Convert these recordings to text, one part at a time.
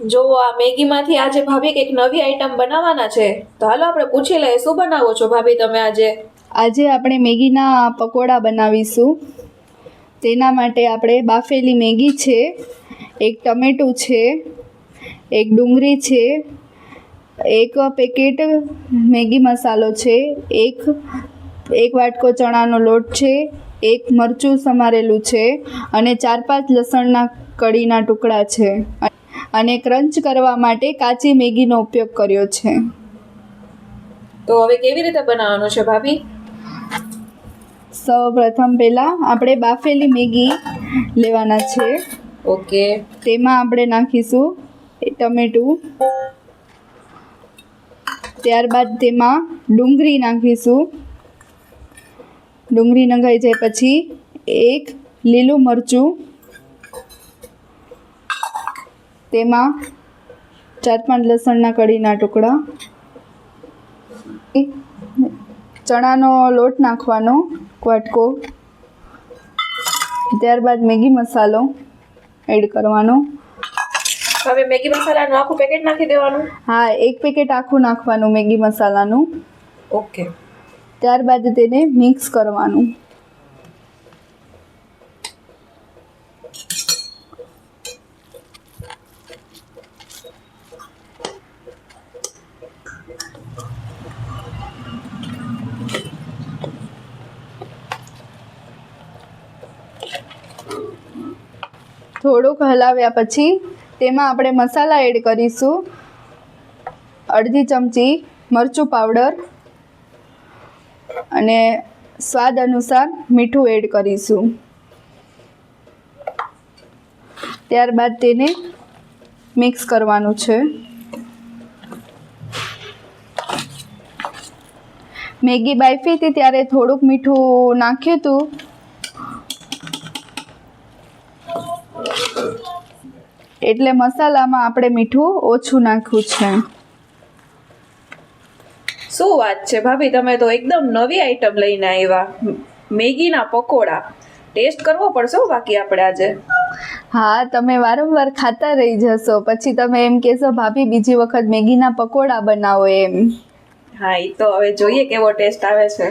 જો આ મેગીમાંથી આજે ભાભી કંઈક નવી આઈટમ બનાવવાના છે, તો હાલો આપણે પૂછી લઈએ, શું બનાવો છો ભાભી તમે આજે? આજે આપણે મેગીના પકોડા બનાવીશું. તેના માટે આપણે બાફેલી મેગી છે, એક ટમેટું છે, એક ડુંગળી છે, એક પેકેટ મેગી મસાલો છે, એક એક વાટકો ચણાનો લોટ છે, એક મરચું સમારેલું છે, અને ચાર પાંચ લસણના કડીના ટુકડા છે. અને ક્રંચ કરવા માટે કાચી મેગીનો ઉપયોગ કર્યો છે. તો હવે કેવી રીતે બનાવવાનું છે ભાભી? સૌ પ્રથમ પહેલાં આપણે બાફેલી મેગી લેવાના છે. ઓકે. તેમાં આપણે નાખીશું ટમેટું. ત્યારબાદ તેમાં ડુંગળી નાખીશું. ડુંગળી નંખાઈ જાય પછી એક લીલું મરચું તેમાં ચાર પાંચ લસણના કડીના ટુકડા ચણાનો લોટ નાખવાનો વાટકો ત્યારબાદ મેગી મસાલો એડ કરવાનો. હવે મેગી મસાલાનું આખું પેકેટ નાખી દેવાનું? હા એક પેકેટ આખું નાખવાનું મેગી મસાલાનું. ઓકે. ત્યારબાદ તેને મિક્સ કરવાનું. થોડુંક હલાવ્યા પછી તેમાં આપણે મસાલા એડ કરીશું. અડધી ચમચી મરચું પાવડર અને સ્વાદ અનુસાર મીઠું એડ કરીશું. ત્યારબાદ તેને મિક્સ કરવાનું છે. મેગી બાફી હતી ત્યારે થોડુંક મીઠું નાખ્યું હતું. એટલે મસાલામાં આપણે મીઠું ઓછું નાખ્યું છે. શું વાત છે ભાભી? તમે તો એકદમ નવી આઈટમ લઈને આવ્યા. મેગીના પકોડા. ટેસ્ટ કરવો પડશે બાકી આપણે આજે. હા તમે વારંવાર ખાતા રહી જશો. પછી તમે એમ કહેશો ભાભી બીજી વખત મેગીના પકોડા બનાવો એમ. હા એ તો હવે જોઈએ કેવો ટેસ્ટ આવે છે.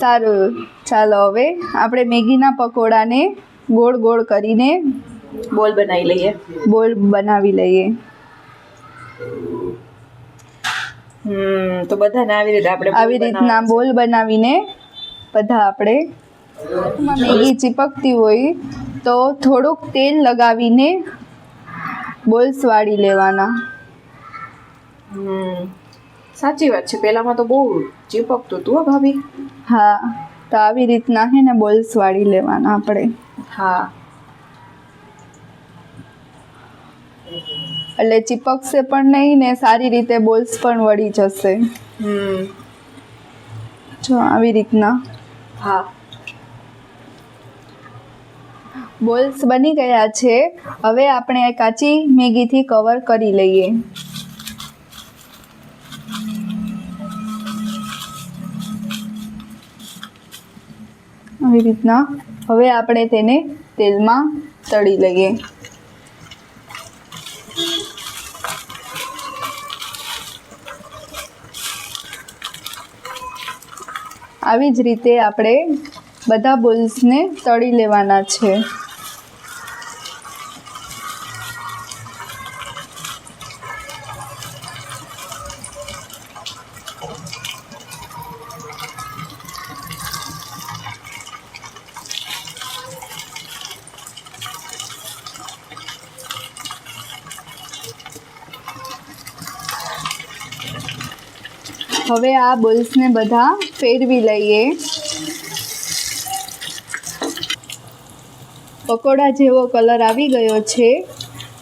સારું. ચાલો હવે આપણે મેગીના પકોડાને ગોળ ગોળ કરીને બોલ બનાવી લઈએ. બોલ બનાવી લઈએ. હમ તો બધાને આવી રીતે આપણે આવી રીતના બોલ બનાવીને બધા આપણે મેગી ચીપકતી હોય તો થોડુંક તેલ લગાવીને બોલ્સ વાળી લેવાના. હમ સાચી વાત છે. પહેલામાં તો બહુ ચીપકતું હતું ભાભી. હા તો આવી રીતના હે ને બોલ્સ વાળી લેવાના આપણે. હા. એટલે ચીપકશે પણ નહીં ને સારી રીતે બોલ્સ પણ વળી જશે. જો આવી રીતના. હા. બોલ્સ બની ગયા છે. હવે આપણે આ કાચી મેગીથી કવર કરી લઈએ. આવી રીતના. હવે આપણે તેને તેલમાં તળી લઈએ. આવી જ રીતે આપણે બધા બોલ્સને તળી લેવાના છે. હવે આ બોલ્સને બધા ફેરવી લઈએ. પકોડા જેવો કલર આવી ગયો છે,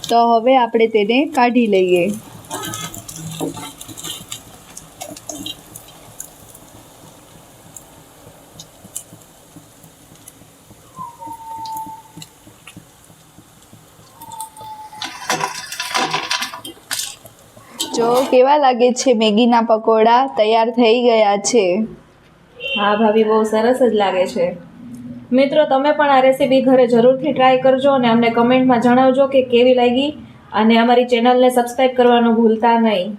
તો હવે આપણે તેને કાઢી લઈએ. જો કેવા લાગે છે મેગીના પકોડા? તૈયાર થઈ ગયા છે. હા ભાભી, બહુ સરસ જ લાગે છે. મિત્રો, તમે પણ આ રેસીપી ઘરે જરૂરથી ટ્રાય કરજો અને અમને કમેન્ટમાં જણાવજો કે કેવી લાગી. અને અમારી ચેનલને સબસ્ક્રાઈબ કરવાનું ભૂલતા નહીં.